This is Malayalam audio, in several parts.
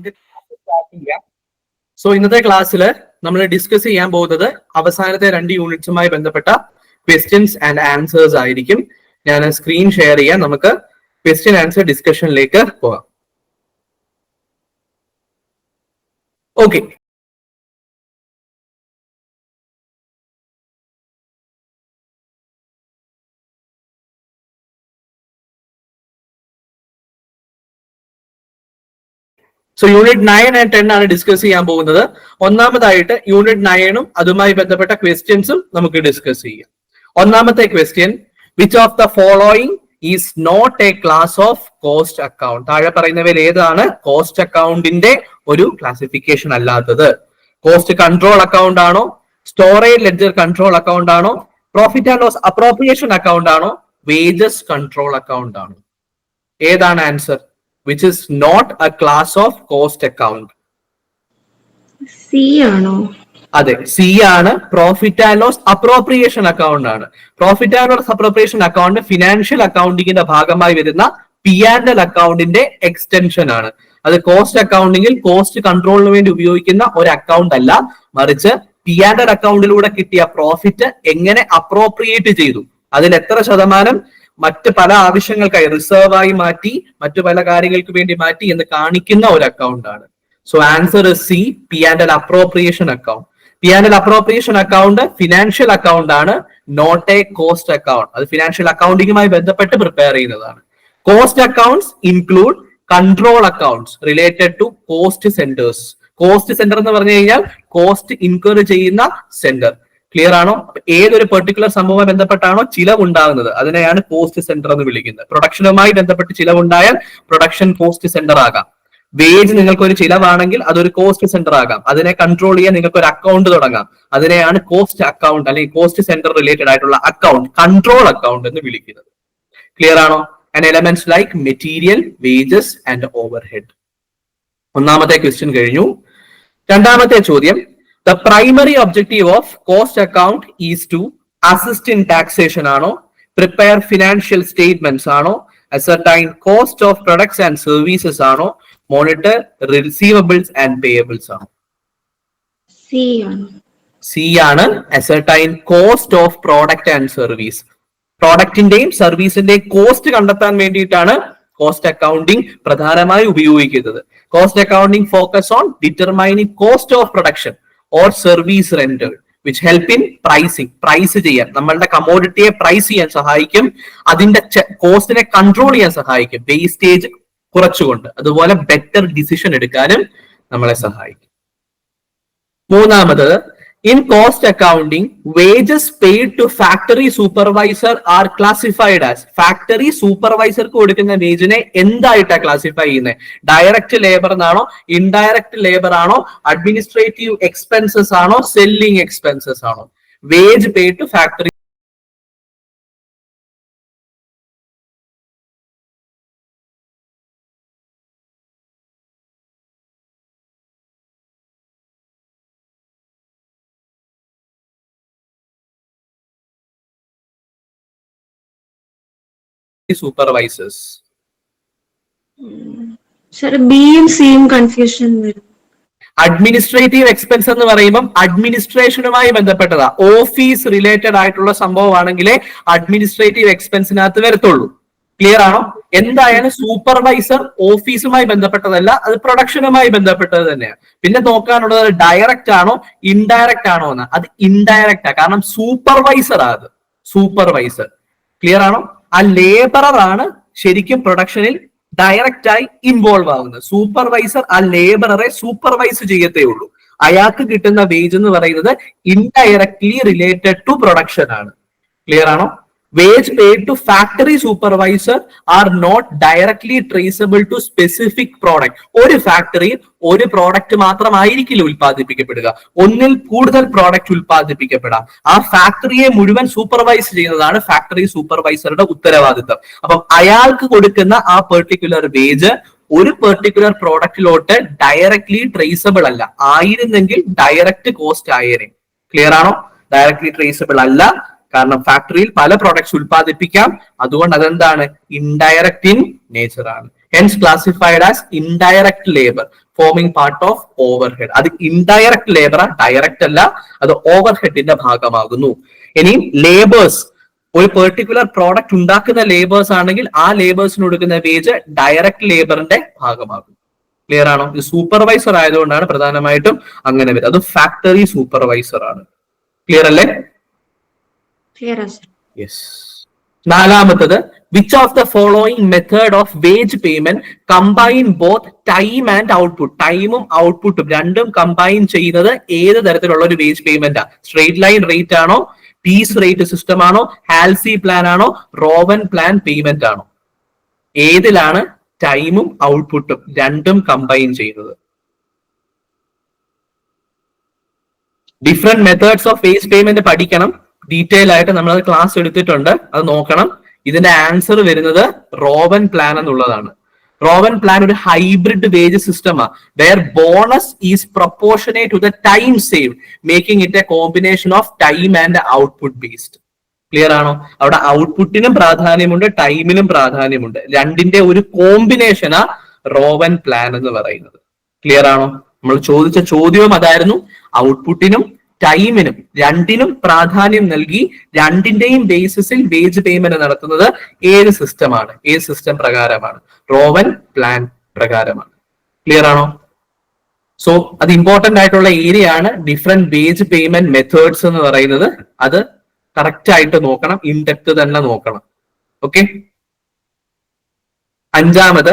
നമുക്ക് സോ ഇന്നത്തെ ക്ലാസ്സിൽ നമ്മൾ ഡിസ്കസ് ചെയ്യാൻ പോകുന്നത് അവസാനത്തെ രണ്ട് യൂണിറ്റ്സുമായി ബന്ധപ്പെട്ട ക്വസ്റ്റ്യൻസ് ആൻഡ് ആൻസേഴ്സ് ആയിരിക്കും. ഞാൻ സ്ക്രീൻ ഷെയർ ചെയ്യാം നമുക്ക് ക്വസ്റ്റ്യൻ ആൻസർ ഡിസ്കഷനിലേക്ക് പോകാം. Okay so unit nine and ten ആണ് ഡിസ്കസ് ചെയ്യാൻ പോകുന്നത്. ഒന്നാമതായിട്ട് യൂണിറ്റ് നയനും അതുമായി ബന്ധപ്പെട്ട ക്വസ്റ്റ്യൻസും നമുക്ക് ഡിസ്കസ് ചെയ്യാം. ഒന്നാമത്തെ question which of the following is not a class of cost account താഴെ പറയുന്നവയിൽ ഏതാണ്? കോസ്റ്റ് അക്കൗണ്ടിന്റെ ഒരു ക്ലാസിഫിക്കേഷൻ അല്ലാത്തത്. കോസ്റ്റ് കൺട്രോൾ അക്കൗണ്ട് ആണോ? സ്റ്റോറേജ് ലെഡ്ജർ കൺട്രോൾ അക്കൗണ്ട് ആണോ? Profit and loss appropriation account ആണോ? വേജസ് കൺട്രോൾ അക്കൗണ്ട് ആണോ? ഏതാണ് answer which is not a class of cost account. C ആണോ? അതെ സി ആണ് profit and loss appropriation account ആണ്. Profit and loss appropriation account financial അക്കൗണ്ടിങ്ങിന്റെ ഭാഗമായി വരുന്ന പി ആൻഡ് എൽ അക്കൗണ്ടിന്റെ എക്സ്റ്റൻഷൻ ആണ്. അത് കോസ്റ്റ് അക്കൗണ്ടിങ്ങിൽ കോസ്റ്റ് കൺട്രോളിന് വേണ്ടി ഉപയോഗിക്കുന്ന ഒരു അക്കൗണ്ട് അല്ല. മറിച്ച് പി ആൻഡ് എൽ അക്കൗണ്ടിലൂടെ കിട്ടിയ പ്രോഫിറ്റ് എങ്ങനെ അപ്രോപ്രിയേറ്റ് ചെയ്തു? അതിൽ എത്ര ശതമാനം മറ്റ് പല ആവശ്യങ്ങൾക്കായി റിസർവ് ആയി മാറ്റി മറ്റു പല കാര്യങ്ങൾക്ക് വേണ്ടി മാറ്റി എന്ന് കാണിക്കുന്ന ഒരു അക്കൗണ്ട് ആണ്. So answer C P and appropriation account P and appropriation account financial account ആണ് നോട്ട് എ കോസ്റ്റ് അക്കൗണ്ട് അത് ഫിനാൻഷ്യൽ അക്കൗണ്ടിങ്ങുമായി ബന്ധപ്പെട്ട് പ്രിപ്പയർ ചെയ്യുന്നതാണ്. Cost accounts include control accounts related to cost centers cost center എന്ന് പറഞ്ഞു കഴിഞ്ഞാൽ കോസ്റ്റ് ഇൻക്വയർ ചെയ്യുന്ന സെന്റർ ക്ലിയർ ആണോ? ഏതൊരു പെർട്ടിക്കുലർ സംഭവവുമായി ബന്ധപ്പെട്ടാണോ ചിലവുണ്ടാകുന്നത്? അതിനെയാണ് കോസ്റ്റ് സെന്റർ എന്ന് വിളിക്കുന്നത്. പ്രൊഡക്ഷനുമായി ബന്ധപ്പെട്ട് ചിലവുണ്ടായാൽ പ്രൊഡക്ഷൻ കോസ്റ്റ് സെന്റർ ആകാം. വേജ് നിങ്ങൾക്ക് ഒരു ചിലവാണെങ്കിൽ അതൊരു കോസ്റ്റ് സെന്റർ ആകാം. അതിനെ കൺട്രോൾ ചെയ്യാൻ നിങ്ങൾക്ക് ഒരു അക്കൗണ്ട് തുടങ്ങാം. അതിനെയാണ് കോസ്റ്റ് അക്കൗണ്ട് അല്ലെങ്കിൽ കോസ്റ്റ് സെന്റർ റിലേറ്റഡ് ആയിട്ടുള്ള അക്കൗണ്ട് കൺട്രോൾ അക്കൗണ്ട് എന്ന് വിളിക്കുന്നത്. ക്ലിയർ ആണോ? And elements like material wages and overhead ഒന്നാമത്തെ ക്വസ്റ്റ്യൻ കഴിഞ്ഞു. രണ്ടാമത്തെ ചോദ്യം. The primary objective of cost account is to assist in taxation ആണോ? പ്രിപ്പയർ ഫിനാൻഷ്യൽ സ്റ്റേറ്റ്മെന്റ്സ് ആണോ? Ascertain cost of products and services ആണോ? മോണിറ്റർ റിസീവബിൾസ് ആൻഡ് പേയബിൾസ് ആണോ? സി ആണ്. Ascertain cost of product and service പ്രോഡക്റ്റിന്റെയും സർവീസിന്റെയും കോസ്റ്റ് കണ്ടെത്താൻ വേണ്ടിയിട്ടാണ് കോസ്റ്റ് അക്കൗണ്ടിങ് പ്രധാനമായി ഉപയോഗിക്കുന്നത്. Cost accounting focus on determining cost of production or service rendered which help in pricing price ചെയ്യാൻ നമ്മളുടെ കമോഡിറ്റിയെ പ്രൈസ് ചെയ്യാൻ സഹായിക്കും അതിന്റെ കോസ്റ്റിനെ കൺട്രോൾ ചെയ്യാൻ സഹായിക്കും വേസ്റ്റേജ് കുറച്ചുകൊണ്ട് അതുപോലെ ബെറ്റർ ഡിസിഷൻ എടുക്കാനും നമ്മളെ സഹായിക്കും. മൂന്നാമത് in cost accounting wages paid to factory supervisor are classified as factory സൂപ്പർവൈസർക്ക് കൊടുക്കുന്ന വേജിനെ എന്തായിട്ടാണ് ക്ലാസിഫൈ ചെയ്യുന്നത് ഡയറക്റ്റ് ലേബർ എന്നാണോ ഇൻഡയറക്റ്റ് ലേബർ ആണോ അഡ്മിനിസ്ട്രേറ്റീവ് എക്സ്പെൻസസ് ആണോ സെല്ലിംഗ് എക്സ്പെൻസസ് ആണോ? Wage pay to factory supervisors sir ബിയും സിയും കൺഫ്യൂഷൻ വരും. അഡ്മിനിസ്ട്രേറ്റീവ് എക്സ്പെൻസ് എന്ന് പറയുമ്പോൾ അഡ്മിനിസ്ട്രേഷനുമായി ബന്ധപ്പെട്ടതാ. ഓഫീസ് റിലേറ്റഡ് ആയിട്ടുള്ള സംഭവമാണെങ്കിലേ അഡ്മിനിസ്ട്രേറ്റീവ് എക്സ്പെൻസിനകത്ത് വരത്തുള്ളൂ. ക്ലിയർ ആണോ? എന്തായാലും സൂപ്പർവൈസർ ഓഫീസുമായി ബന്ധപ്പെട്ടതല്ല അത് പ്രൊഡക്ഷനുമായി ബന്ധപ്പെട്ടത് തന്നെയാണ് പിന്നെ നോക്കാനുള്ളത് ഡയറക്റ്റ് ആണോ ഇൻഡയറക്റ്റ് ആണോ എന്ന്. അത് ഇൻഡയറക്റ്റ് ആ കാരണം സൂപ്പർവൈസർ ആ അത്. സൂപ്പർവൈസർ ക്ലിയർ ആണോ? ആ ലേബറാണ് ശരിക്കും പ്രൊഡക്ഷനിൽ ഡയറക്റ്റ് ആയി ഇൻവോൾവ് ആവുന്നത്. സൂപ്പർവൈസർ ആ ലേബററെ സൂപ്പർവൈസ് ചെയ്യത്തേ ഉള്ളൂ. അയാൾക്ക് കിട്ടുന്ന വേജ് എന്ന് പറയുന്നത് ഇൻഡയറക്ട്ലി റിലേറ്റഡ് ടു പ്രൊഡക്ഷൻ ആണ്. ക്ലിയർ ആണോ? Wage paid to factory supervisor are not directly traceable to specific product ഒരു ഫാക്ടറി ഒരു പ്രോഡക്റ്റ് മാത്രമായിരിക്കില്ല ഉൽപ്പാദിപ്പിക്കപ്പെടുക. ഒന്നിൽ കൂടുതൽ പ്രോഡക്റ്റ് ഉൽപ്പാദിപ്പിക്കപ്പെടാം. ആ ഫാക്ടറിയെ മുഴുവൻ സൂപ്പർവൈസ് ചെയ്യുന്നതാണ് ഫാക്ടറി സൂപ്പർവൈസറുടെ ഉത്തരവാദിത്തം. അപ്പം അയാൾക്ക് കൊടുക്കുന്ന ആ പെർട്ടിക്കുലർ വേജ് ഒരു പെർട്ടിക്കുലർ പ്രോഡക്റ്റിലോട്ട് ഡയറക്ട്ലി ട്രേസബിൾ അല്ല. ആയിരുന്നെങ്കിൽ ഡയറക്റ്റ് കോസ്റ്റ് ആയേനെ. ക്ലിയർ ആണോ? ഡയറക്ട്ലി ട്രേസബിൾ അല്ല. കാരണം ഫാക്ടറിയിൽ പല പ്രോഡക്ട്സ് ഉൽപ്പാദിപ്പിക്കാം. അതുകൊണ്ട് അതെന്താണ്? ഇൻഡയറക്റ്റ് ഇൻ നേച്ചർ ആണ്. Hence classified as indirect labour forming part of overhead അത് ഇൻഡയറക്റ്റ് ലേബർ ഡയറക്റ്റ് അല്ല അത് ഓവർ ഹെഡിന്റെ ഭാഗമാകുന്നു. ഇനിയും ലേബേഴ്സ് ഒരു പെർട്ടിക്കുലർ പ്രോഡക്റ്റ് ഉണ്ടാക്കുന്ന ലേബേഴ്സ് ആണെങ്കിൽ ആ ലേബേഴ്സിന് കൊടുക്കുന്ന വേജ് ഡയറക്ട് ലേബറിന്റെ ഭാഗമാകും ക്ലിയർ ആണോ? ഇത് സൂപ്പർവൈസർ ആയതുകൊണ്ടാണ് പ്രധാനമായിട്ടും അങ്ങനെ വരുന്നത്. അത് ഫാക്ടറി സൂപ്പർവൈസർ ആണ്. ക്ലിയർ അല്ലേ? നാലാമത്തത് which of the following method of wage payment combine both time and output ടൈമും ഔട്ട്പുട്ടും രണ്ടും കമ്പൈൻ ചെയ്യുന്നത് ഏത് തരത്തിലുള്ള ഒരു wage payment straight line rate ആണോ? പീസ് റേറ്റ് സിസ്റ്റം ആണോ? ഹാൽസി പ്ലാൻ ആണോ? റോവൻ പ്ലാൻ പേയ്മെന്റ് ആണോ? ഏതിലാണ് ടൈമും ഔട്ട്പുട്ടും രണ്ടും കമ്പൈൻ ചെയ്യുന്നത്? Different methods of wage payment പഠിക്കണം. ഡീറ്റെയിൽ ആയിട്ട് നമ്മൾ അത് ക്ലാസ് എടുത്തിട്ടുണ്ട്. അത് നോക്കണം. ഇതിന്റെ ആൻസർ വരുന്നത് റോബൻ പ്ലാൻ എന്നുള്ളതാണ്. റോബൻ പ്ലാൻ ഒരു ഹൈബ്രിഡ് വേജ് സിസ്റ്റമാണ് where bonus is proportionate to the time save making it a combination of time and output based clear ആണോ? അവിടെ ഔട്ട്പുട്ടിനും പ്രാധാന്യമുണ്ട് ടൈമിനും പ്രാധാന്യമുണ്ട്. രണ്ടിന്റെ ഒരു കോമ്പിനേഷനാ റോവൻ പ്ലാൻ എന്ന് പറയുന്നത്. ക്ലിയർ ആണോ? നമ്മൾ ചോദിച്ച ചോദ്യവും അതായിരുന്നു. ഔട്ട്പുട്ടിനും ടൈമിനും രണ്ടിനും പ്രാധാന്യം നൽകി രണ്ടിന്റെയും ബേസിസിൽ വേജ് പേയ്മെന്റ് നടത്തുന്നത് ഏത് സിസ്റ്റമാണ് ഏത് സിസ്റ്റം പ്രകാരമാണ്? റോവൻ പ്ലാൻ പ്രകാരമാണ്. ക്ലിയർ ആണോ? സോ അത് ഇമ്പോർട്ടന്റ് ആയിട്ടുള്ള ഏരിയ ആണ് ഡിഫറെന്റ് വേജ് പേയ്മെന്റ് മെത്തേഡ്സ് എന്ന് പറയുന്നത്. അത് കറക്റ്റ് ആയിട്ട് നോക്കണം ഇൻ ഡെപ്ത് തന്നെ നോക്കണം. ഓക്കെ അഞ്ചാമത്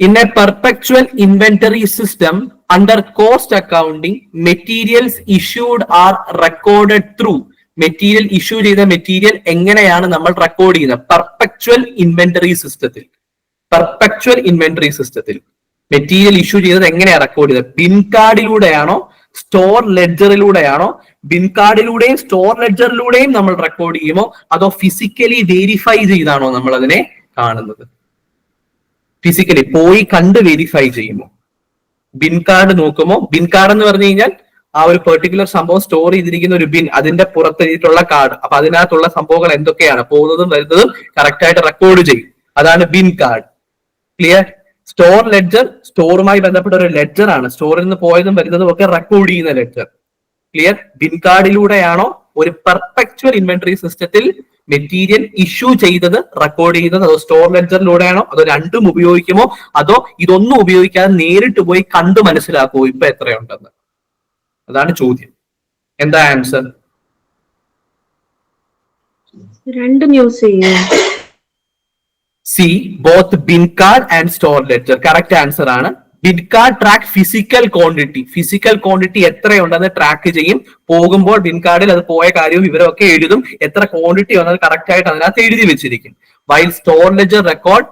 in a perpetual inventory system under cost accounting materials issued are recorded through material issue ചെയ്ത മെറ്റീരിയൽ എങ്ങനെയാണ് നമ്മൾ റെക്കോർഡ് ചെയ്യുന്നത്? പെർപെക്ച്വൽ ഇൻവെന്ററി സിസ്റ്റത്തിൽ പെർപെക്ച്വൽ ഇൻവെന്ററി സിസ്റ്റത്തിൽ മെറ്റീരിയൽ ഇഷ്യൂ ചെയ്തത് എങ്ങനെയാണ് റെക്കോർഡ് ചെയ്തത്? ബിൻ കാർഡിലൂടെയാണോ സ്റ്റോർ ലെഡ്ജറിലൂടെയാണോ ബിൻ കാർഡിലൂടെയും സ്റ്റോർ ലെഡ്ജറിലൂടെയും നമ്മൾ റെക്കോർഡ് ചെയ്യുമോ? അതോ ഫിസിക്കലി വെരിഫൈ ചെയ്താണോ നമ്മൾ അതിനെ കാണുന്നത്? ഫിസിക്കലി പോയി കണ്ട് വെരിഫൈ ചെയ്യുമോ? ബിൻ കാർഡ് നോക്കുമോ? ബിൻ കാർഡ് എന്ന് പറഞ്ഞു കഴിഞ്ഞാൽ ആ ഒരു പെർട്ടിക്കുലർ സംഭവം സ്റ്റോർ ചെയ്തിരിക്കുന്ന ഒരു ബിൻ അതിന്റെ പുറത്തെഴുതിയിട്ടുള്ള കാർഡ്. അപ്പൊ അതിനകത്തുള്ള സംഭവങ്ങൾ എന്തൊക്കെയാണ്? പോകുന്നതും വരുന്നതും കറക്റ്റ് ആയിട്ട് റെക്കോർഡ് ചെയ്യും. അതാണ് bin card. Clear store ledger സ്റ്റോറുമായി ബന്ധപ്പെട്ട ഒരു ലെഡ്ജർ ആണ്. സ്റ്റോറിൽ നിന്ന് പോയതും വരുന്നതും ഒക്കെ റെക്കോർഡ് ചെയ്യുന്ന ലെഡ്ജർ ക്ലിയർ ബിൻ കാർഡിലൂടെയാണോ ഒരു പെർഫെക്ച്വൽ ഇൻവെന്ററി സിസ്റ്റത്തിൽ മെറ്റീരിയൽ ഇഷ്യൂ ചെയ്തത് റെക്കോർഡ് ചെയ്യുന്നത് അതോ സ്റ്റോർ ലെഡ്ജറിലൂടെയാണോ അതോ രണ്ടും ഉപയോഗിക്കുമോ അതോ ഇതൊന്നും ഉപയോഗിക്കാതെ നേരിട്ട് പോയി കണ്ടു മനസ്സിലാക്കുമോ ഇപ്പൊ എത്രയുണ്ടെന്ന്. അതാണ് ചോദ്യം. എന്താ ആൻസർ രണ്ടും യൂസ് ചെയ്യും. C both bin card and store ledger correct answer ആണ്. Card track physical quantity physical quantity എത്രയുണ്ടെന്ന് track ചെയ്യും. പോകുമ്പോൾ ബിൻ കാർഡിൽ അത് പോയ കാര്യവും ഇവരൊക്കെ എഴുതും. എത്ര ക്വാണ്ടിറ്റി വന്നത് കറക്റ്റ് ആയിട്ട് അതിനകത്ത് എഴുതി വെച്ചിരിക്കും. While store ledger record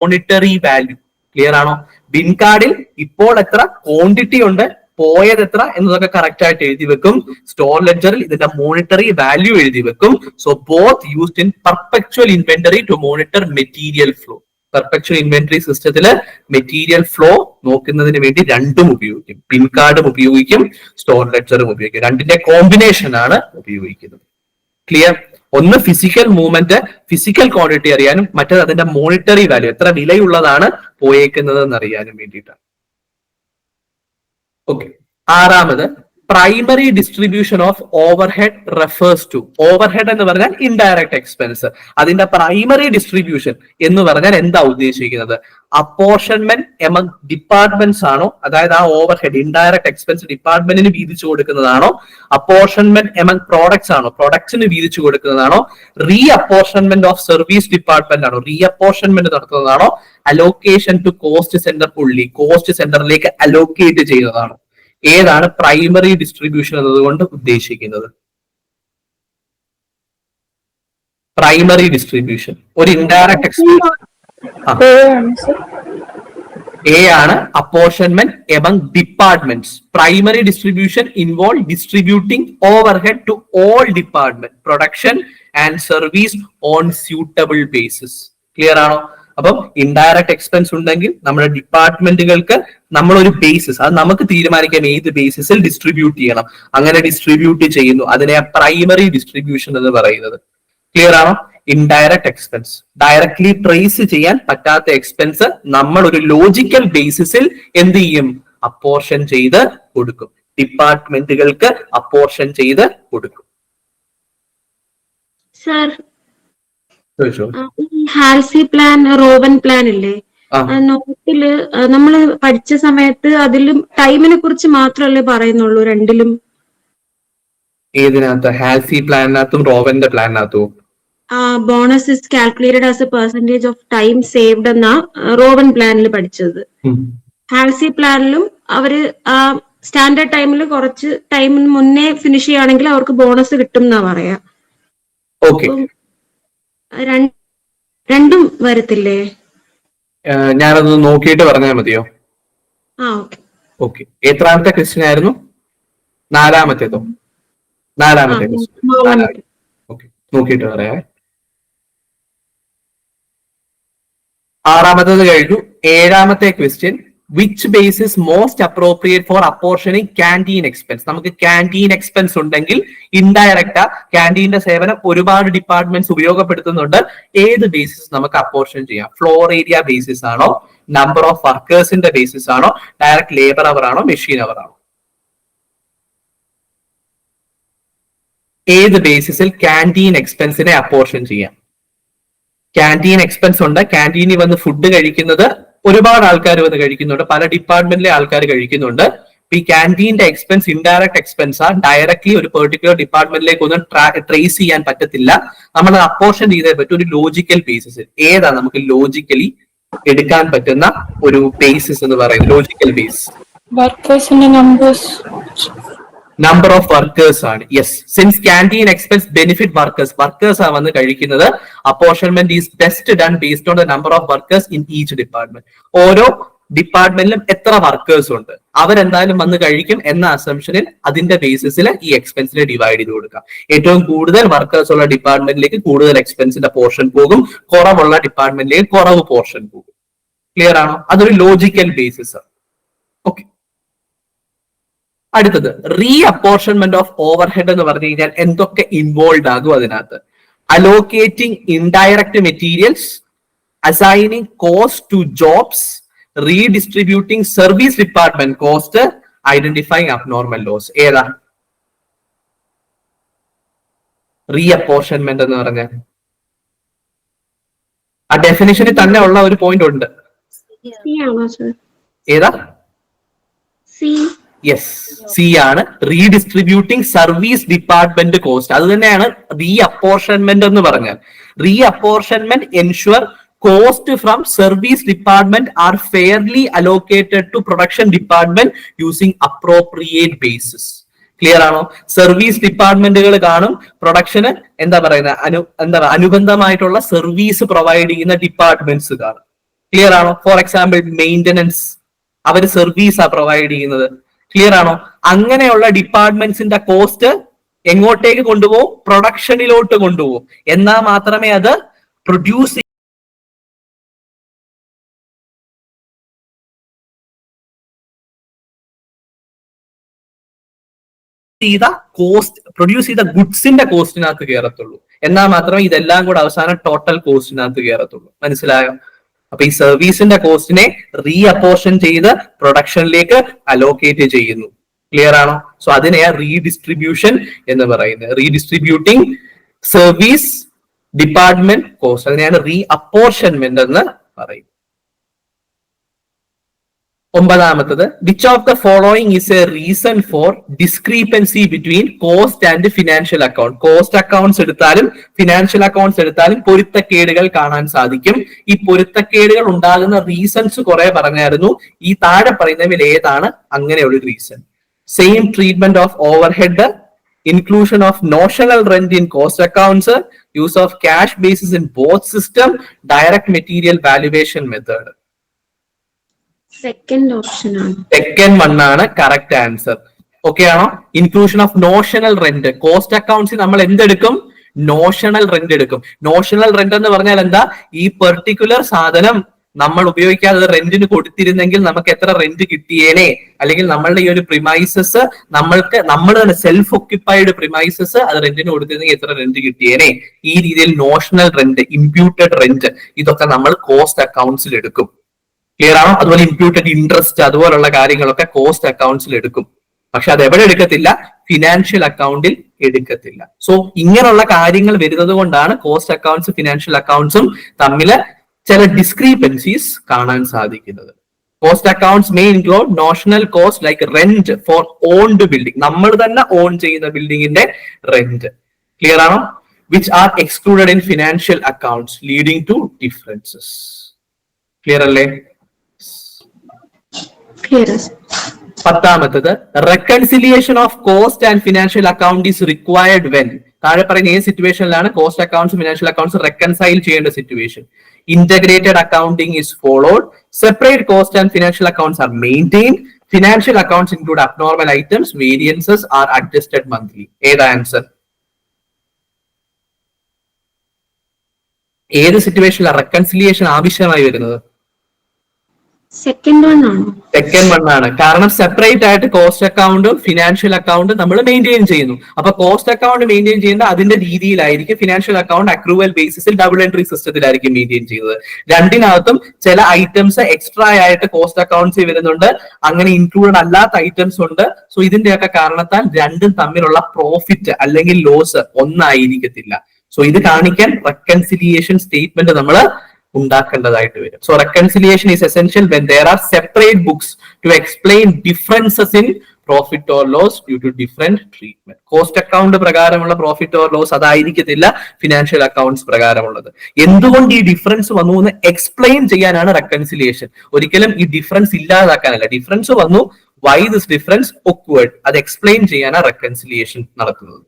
monetary value clear ആണോ? ബിൻ കാർഡിൽ ഇപ്പോൾ എത്ര ക്വാണ്ടിറ്റി ഉണ്ട്? പോയത് എത്ര എന്നതൊക്കെ കറക്റ്റ് ആയിട്ട് എഴുതി വെക്കും. സ്റ്റോർ ലെഡ്ജറിൽ ഇതിന്റെ മോണിറ്ററി വാല്യൂ എഴുതി വെക്കും. So both used in perpetual inventory to monitor material flow perpetual inventory സിസ്റ്റത്തിൽ മെറ്റീരിയൽ ഫ്ലോ നോക്കുന്നതിന് വേണ്ടി രണ്ടും ഉപയോഗിക്കും. പിൻ കാർഡും ഉപയോഗിക്കും സ്റ്റോർ ലെഡ്ജറും ഉപയോഗിക്കും. രണ്ടിന്റെ കോമ്പിനേഷൻ ആണ് ഉപയോഗിക്കുന്നത്. ക്ലിയർ ഒന്ന് ഫിസിക്കൽ മൂവ്മെന്റ് ഫിസിക്കൽ ക്വാണ്ടിറ്റി അറിയാനും മറ്റേത് അതിന്റെ മോണിറ്ററി വാല്യൂ എത്ര വിലയുള്ളതാണ് പോയേക്കുന്നത് അറിയാനും വേണ്ടിയിട്ടാണ്. ഓക്കെ ആറാമത് primary distribution of overhead refers to overhead എന്ന് പറഞ്ഞാൽ ഇൻഡയറക്ട് എക്സ്പെൻസ് അതിന്റെ പ്രൈമറി ഡിസ്ട്രിബ്യൂഷൻ എന്ന് പറഞ്ഞാൽ എന്താ ഉദ്ദേശിക്കുന്നത്? അപ്പോർഷൻമെന്റ് എമംഗ് ഡിപ്പാർട്ട്മെന്റ്സ് ആണോ? അതായത് ആ ഓവർഹെഡ് ഇൻഡയറക്ട് എക്സ്പെൻസ് ഡിപ്പാർട്ട്മെന്റിന് വീതിച്ചു കൊടുക്കുന്നതാണോ? അപ്പോർഷൻമെന്റ് എമംഗ് പ്രോഡക്ട്സ് ആണോ? പ്രൊഡക്ട്സിന് വീതിച്ചു കൊടുക്കുന്നതാണോ? Reapportionment of service department ആണോ? റീ അപ്പോർഷൻമെന്റ് നടത്തുന്നതാണോ? അലോക്കേഷൻ ടു കോസ്റ്റ് സെന്റർ പുള്ളി കോസ്റ്റ് സെന്ററിലേക്ക് അലോക്കേറ്റ് ചെയ്യുന്നതാണോ? ഏതാണ് പ്രൈമറി ഡിസ്ട്രിബ്യൂഷൻ എന്നതുകൊണ്ട് ഉദ്ദേശിക്കുന്നത്? പ്രൈമറി ഡിസ്ട്രിബ്യൂഷൻ ഒരു ഇൻഡയറക്ട് എ ആണ് apportionment among departments primary distribution involve distributing overhead to all department production and service on suitable basis clear ആണോ? അപ്പം ഇൻഡയറക്ട് എക്സ്പെൻസ് ഉണ്ടെങ്കിൽ നമ്മുടെ ഡിപ്പാർട്ട്മെന്റുകൾക്ക് നമ്മളൊരു ബേസിസ് അത് നമുക്ക് തീരുമാനിക്കാം ഏത് ബേസിസിൽ ഡിസ്ട്രിബ്യൂട്ട് ചെയ്യണം. അങ്ങനെ ഡിസ്ട്രിബ്യൂട്ട് ചെയ്യുന്നു. അതിനെ പ്രൈമറി ഡിസ്ട്രിബ്യൂഷൻ എന്ന് പറയുന്നത്. ക്ലിയർ ആണോ? ഇൻഡയറക്ട് എക്സ്പെൻസ് ഡയറക്ട്ലി ട്രേസ് ചെയ്യാൻ പറ്റാത്ത എക്സ്പെൻസ് നമ്മൾ ഒരു ലോജിക്കൽ ബേസിസിൽ എന്ത് ചെയ്യും? അപ്പോർഷൻ ചെയ്ത് കൊടുക്കും. ഡിപ്പാർട്ട്മെന്റുകൾക്ക് അപ്പോർഷൻ ചെയ്ത് കൊടുക്കും. Sir Halsey plan Rowan plan ഇല്ലേ? നോർത്തിൽ നോട്ടിൽ നമ്മൾ പഠിച്ച സമയത്ത് അതിലും ടൈമിനെ കുറിച്ച് മാത്രമല്ലേ പറയുന്നുള്ളൂ രണ്ടിലും? ഏതിനകത്ത്? ഹാൽസി പ്ലാനിനകത്തും റോവന്റെ പ്ലാനിനകത്തും? Bonus is calculated as a percentage of time saved എന്ന റോവൻ പ്ലാനിൽ പഠിച്ചത്. ഹാൽസി പ്ലാനിലും അവർ സ്റ്റാൻഡേർഡ് ടൈമിൽ കുറച്ച് ടൈമിന് മുന്നേ ഫിനിഷ് ചെയ്യുകയാണെങ്കിൽ അവർക്ക് ബോണസ് കിട്ടും എന്നാ പറയാ. രണ്ട്- വരത്തില്ലേ? ഞാനത് നോക്കിയിട്ട് പറഞ്ഞാൽ മതിയോ? ഓക്കെ. എത്രാമത്തെ ക്വസ്റ്റ്യൻ ആയിരുന്നു? നാലാമത്തേതോ? നാലാമത്തെ ക്വസ്റ്റ്യൻ ഓക്കെ. നോക്കിയിട്ട് പറയാ ആറാമത്തേത് കഴിഞ്ഞു. ഏഴാമത്തെ question which basis most appropriate for apportioning canteen expense നമുക്ക് ക്യാന്റീൻ എക്സ്പെൻസ് ഉണ്ടെങ്കിൽ ഇൻഡയറക്റ്റ് ക്യാന്റീന്റെ സേവനം ഒരുപാട് ഡിപ്പാർട്ട്മെന്റ്സ് ഉപയോഗപ്പെടുത്തുന്നുണ്ട്. ഏത് ബേസിസ് നമുക്ക് അപ്പോർഷൻ ചെയ്യാം? ഫ്ലോർ ഏരിയ ബേസിസ് ആണോ? നമ്പർ ഓഫ് വർക്കേഴ്സിന്റെ ബേസിസ് ആണോ? ഡയറക്ട് ലേബർ അവർ ആണോ? മെഷീൻ അവർ ആണോ? ഏത് ബേസിസിൽ ക്യാന്റീൻ എക്സ്പെൻസിനെ അപ്പോർഷൻ ചെയ്യാം? ക്യാന്റീൻ എക്സ്പെൻസ് ഉണ്ട്. ക്യാന്റീനിൽ വന്ന് ഫുഡ് കഴിക്കുന്നത് ഒരുപാട് ആൾക്കാർ വന്ന് കഴിക്കുന്നുണ്ട്. പല ഡിപ്പാർട്ട്മെന്റിലെ ആൾക്കാർ കഴിക്കുന്നുണ്ട്. ഈ ക്യാന്റീന്റെ എക്സ്പെൻസ് ഇൻഡയറക്ട് എക്സ്പെൻസ് ആ. ഡയറക്ട്ലി ഒരു പെർട്ടിക്കുലർ ഡിപ്പാർട്ട്മെന്റിലേക്ക് ഒന്നും ട്രേസ് ചെയ്യാൻ പറ്റത്തില്ല. നമ്മൾ അപ്പോർഷൻ ചെയ്തേ പറ്റും. ഒരു ലോജിക്കൽ ബേസിസ് ഏതാ നമുക്ക് ലോജിക്കലി എടുക്കാൻ പറ്റുന്ന ഒരു ബേസിസ് എന്ന് പറയുന്നത്? ലോജിക്കൽ ബേസ് വർക്കേഴ്സിന്റെ നമ്പേഴ്സ് നമ്പർ ഓഫ് വർക്കേഴ്സ് ആണ്. Yes since canteen expense benefit workers workers ആണ് വന്ന് കഴിക്കുന്നത് apportionment is best done based on the number of workers in each department ഓരോ ഡിപ്പാർട്ട്മെന്റിലും എത്ര വർക്കേഴ്സ് ഉണ്ട്? അവരെന്തായാലും വന്ന് കഴിക്കും എന്ന അസംഷനിൽ അതിന്റെ ബേസിസിൽ ഈ എക്സ്പെൻസിനെ ഡിവൈഡ് ചെയ്ത് കൊടുക്കാം ഏറ്റവും കൂടുതൽ വർക്കേഴ്സ് ഉള്ള ഡിപ്പാർട്ട്മെന്റിലേക്ക് കൂടുതൽ എക്സ്പെൻസിന്റെ പോർഷൻ പോകും. കുറവുള്ള ഡിപ്പാർട്ട്മെന്റിലേക്ക് കുറവ് പോർഷൻ പോകും. ക്ലിയർ ആണോ? അതൊരു ലോജിക്കൽ ബേസിസ് ഓക്കെ അടുത്തത് റീ അപ്പോർഷൻമെന്റ് ഓഫ് ഓവർഹെഡ് എന്ന് പറഞ്ഞു കഴിഞ്ഞാൽ എന്തൊക്കെ ഇൻവോൾവ് ആകും അതിനകത്ത്. Allocating indirect materials assigning cost to jobs redistributing service department cost identifying abnormal loss ഏതാ? റീ അപ്പോർഷൻമെന്റ് എന്ന് പറഞ്ഞ ആ ഡെഫിനിഷനിൽ തന്നെ ഉള്ള ഒരു പോയിന്റ് ഉണ്ട്. ഏതാ? സി യെസ് സി ആണ് റീഡിസ്ട്രിബ്യൂട്ടിംഗ് സർവീസ് ഡിപ്പാർട്ട്മെന്റ് കോസ്റ്റ് അത് തന്നെയാണ് റീ അപ്പോർഷൻമെന്റ് എന്ന് പറഞ്ഞാൽ reapportionment ensure cost from service department are fairly allocated to production department using appropriate basis clear ആണോ? സർവീസ് ഡിപ്പാർട്ട്മെന്റുകൾ കാണും. പ്രൊഡക്ഷന് എന്താ പറയുന്നത്? അനു എന്താ പറയുക? അനുബന്ധമായിട്ടുള്ള സർവീസ് പ്രൊവൈഡ് ചെയ്യുന്ന ഡിപ്പാർട്ട്മെന്റ്സ് കാണും. ക്ലിയർ ആണോ? ഫോർ എക്സാമ്പിൾ മെയിന്റനൻസ് അവർ ആ പ്രൊവൈഡ് ചെയ്യുന്നത്. ക്ലിയർ ആണോ? അങ്ങനെയുള്ള ഡിപ്പാർട്ട്മെന്റ്സിന്റെ കോസ്റ്റ് എങ്ങോട്ടേക്ക് കൊണ്ടുപോകും പ്രൊഡക്ഷനിലോട്ട് കൊണ്ടുപോകും എന്നാൽ മാത്രമേ അത് പ്രൊഡ്യൂസ് ചെയ്ത കോസ്റ്റ് പ്രൊഡ്യൂസ് ചെയ്ത ഗുഡ്സിന്റെ കോസ്റ്റിനകത്ത് കയറത്തുള്ളൂ എന്നാൽ മാത്രമേ ഇതെല്ലാം കൂടെ അവസാനം ടോട്ടൽ കോസ്റ്റിനകത്ത് കയറത്തുള്ളൂ മനസ്സിലായോ? അപ്പൊ ഈ സർവീസിന്റെ കോസ്റ്റിനെ റീ അപ്പോർഷൻ ചെയ്ത് പ്രൊഡക്ഷനിലേക്ക് അലോക്കേറ്റ് ചെയ്യുന്നു. ക്ലിയർ ആണോ? സോ അതിനെയാ റീഡിസ്ട്രിബ്യൂഷൻ എന്ന് പറയുന്നത്. റീഡിസ്ട്രിബ്യൂട്ടിംഗ് സർവീസ് ഡിപ്പാർട്ട്മെന്റ് കോസ്റ്റ് അതിനെയാണ് റീ അപ്പോർഷൻമെന്റ് എന്ന് പറയും ഒമ്പതാമത്തത് which of the following is a reason for discrepancy between cost and financial account cost accounts എടുത്താലും ഫിനാൻഷ്യൽ അക്കൗണ്ട്സ് എടുത്താലും പൊരുത്തക്കേടുകൾ കാണാൻ സാധിക്കും. ഈ പൊരുത്തക്കേടുകൾ ഉണ്ടാകുന്ന റീസൺസ് കുറെ പറഞ്ഞായിരുന്നു. ഈ താഴെ പറയുന്നവയിൽ ഏതാണ്? അങ്ങനെയുള്ള reason same treatment of overhead inclusion of notional rent in cost accounts use of cash basis in both system direct material valuation method. Second option ആണ്. സെക്കൻഡ് വൺ ആണ് കറക്റ്റ് ആൻസർ ഓക്കെ ആണോ? Inclusion of notional rent cost അക്കൗണ്ട്സിൽ നമ്മൾ എന്തെടുക്കും? നോഷണൽ റെന്റ് എടുക്കും. നോഷണൽ റെന്റ് എന്ന് പറഞ്ഞാൽ എന്താ? ഈ പെർട്ടിക്കുലർ സാധനം നമ്മൾ ഉപയോഗിക്കാതെ റെന്റിന് കൊടുത്തിരുന്നെങ്കിൽ നമുക്ക് എത്ര റെന്റ് കിട്ടിയേനെ? അല്ലെങ്കിൽ നമ്മളുടെ ഈ ഒരു പ്രിമൈസസ് നമ്മൾക്ക് നമ്മൾ തന്നെ സെൽഫ് ഒക്യുപ്പൈഡ് പ്രിമൈസസ് അത് റെന്റിന് കൊടുത്തിരുന്നെങ്കിൽ എത്ര റെന്റ് കിട്ടിയേനെ? ഈ രീതിയിൽ നോഷണൽ റെന്റ് ഇമ്പ്യൂട്ടഡ് റെന്റ് ഇതൊക്കെ നമ്മൾ കോസ്റ്റ് അക്കൗണ്ട്സിൽ എടുക്കും. ക്ലിയർ ആണോ അതുപോലെ ഇൻക്ലൂട്ടഡ് ഇൻട്രസ്റ്റ് അതുപോലുള്ള കാര്യങ്ങളൊക്കെ കോസ്റ്റ് അക്കൗണ്ട്സിൽ എടുക്കും. പക്ഷെ അത് എവിടെ എടുക്കത്തില്ല? ഫിനാൻഷ്യൽ അക്കൗണ്ടിൽ എടുക്കത്തില്ല. സോ ഇങ്ങനെയുള്ള കാര്യങ്ങൾ വരുന്നത് കൊണ്ടാണ് കോസ്റ്റ് അക്കൗണ്ട്സ് ഫിനാൻഷ്യൽ അക്കൗണ്ട്സും തമ്മിൽ ചില ഡിസ്ക്രീപ്പൻസീസ് കാണാൻ സാധിക്കുന്നത്. Cost accounts main include notional cost like rent for owned building നമ്മൾ തന്നെ ഓൺ ചെയ്യുന്ന ബിൽഡിങ്ങിന്റെ റെന്റ് ക്ലിയർ ആണോ? Which are excluded in financial accounts leading to differences clear അല്ലേ? പത്താമത്തത് reconciliation of cost and financial account is required when താഴെ പറയുന്ന ഏത് സിറ്റുവേഷനിലാണ് cost accounts financial accounts reconcile ചെയ്യേണ്ട situation integrated accounting is followed separate cost and financial accounts are maintain financial accounts include abnormal items variances are adjusted monthly ഏതാ ആൻസർ ഏത് സിറ്റുവേഷനിലാണ് റെക്കൺസിലിയേഷൻ ആവശ്യമായി വരുന്നത്? സെക്കൻഡ് വൺ ആണോ? സെക്കൻഡ് വൺ ആണ്. കാരണം സെപ്പറേറ്റ് ആയിട്ട് കോസ്റ്റ് അക്കൗണ്ടും ഫിനാൻഷ്യൽ അക്കൗണ്ടും നമ്മൾ മെയിന്റെയിൻ ചെയ്യുന്നു. അപ്പൊ കോസ്റ്റ് അക്കൗണ്ട് മെയിന്റെയിൻ ചെയ്യുന്ന അതിന്റെ രീതിയിലായിരിക്കും ഫിനാൻഷ്യൽ അക്കൗണ്ട് അക്രൂവൽ ബേസിസിൽ ഡബിൾ എൻട്രി സിസ്റ്റത്തിലായിരിക്കും മെയിന്റെയിൻ ചെയ്യുന്നത്. രണ്ടിനകത്തും ചില ഐറ്റംസ് എക്സ്ട്രാ ആയിട്ട് കോസ്റ്റ് അക്കൗണ്ട്സ് വരുന്നുണ്ട്. അങ്ങനെ ഇൻക്ലൂഡഡ് അല്ലാത്ത ഐറ്റംസ് ഉണ്ട്. സോ ഇതിന്റെയൊക്കെ കാരണത്താൽ രണ്ടും തമ്മിലുള്ള പ്രോഫിറ്റ് അല്ലെങ്കിൽ ലോസ് ഒന്നായിരിക്കത്തില്ല. സോ ഇത് കാണിക്കാൻ റെക്കൺസിലിയേഷൻ സ്റ്റേറ്റ്മെന്റ് നമ്മൾ ഉണ്ടാക്കേണ്ടതായിട്ട് വരും. So reconciliation is essential when there are separate books to explain differences in profit or loss due to different treatment cost account പ്രകാരമുള്ള പ്രോഫിറ്റ് ഓർ ലോസ് അതായിരിക്കത്തില്ല ഫിനാൻഷ്യൽ അക്കൗണ്ട്സ് പ്രകാരമുള്ളത്. എന്തുകൊണ്ട് ഈ ഡിഫറൻസ് വന്നു എന്ന് എക്സ്പ്ലെയിൻ ചെയ്യാനാണ് റെക്കൺസിലിയേഷൻ ഒരിക്കലും ഈ ഡിഫറൻസ് ഇല്ലാതാക്കാനല്ല. ഡിഫറൻസ് വന്നു വൈ ദിസ് ഡിഫറൻസ് ഒക്വേർഡ് അത് എക്സ്പ്ലെയിൻ ചെയ്യാനാണ് റെക്കൺസിലിയേഷൻ നടത്തുന്നത്.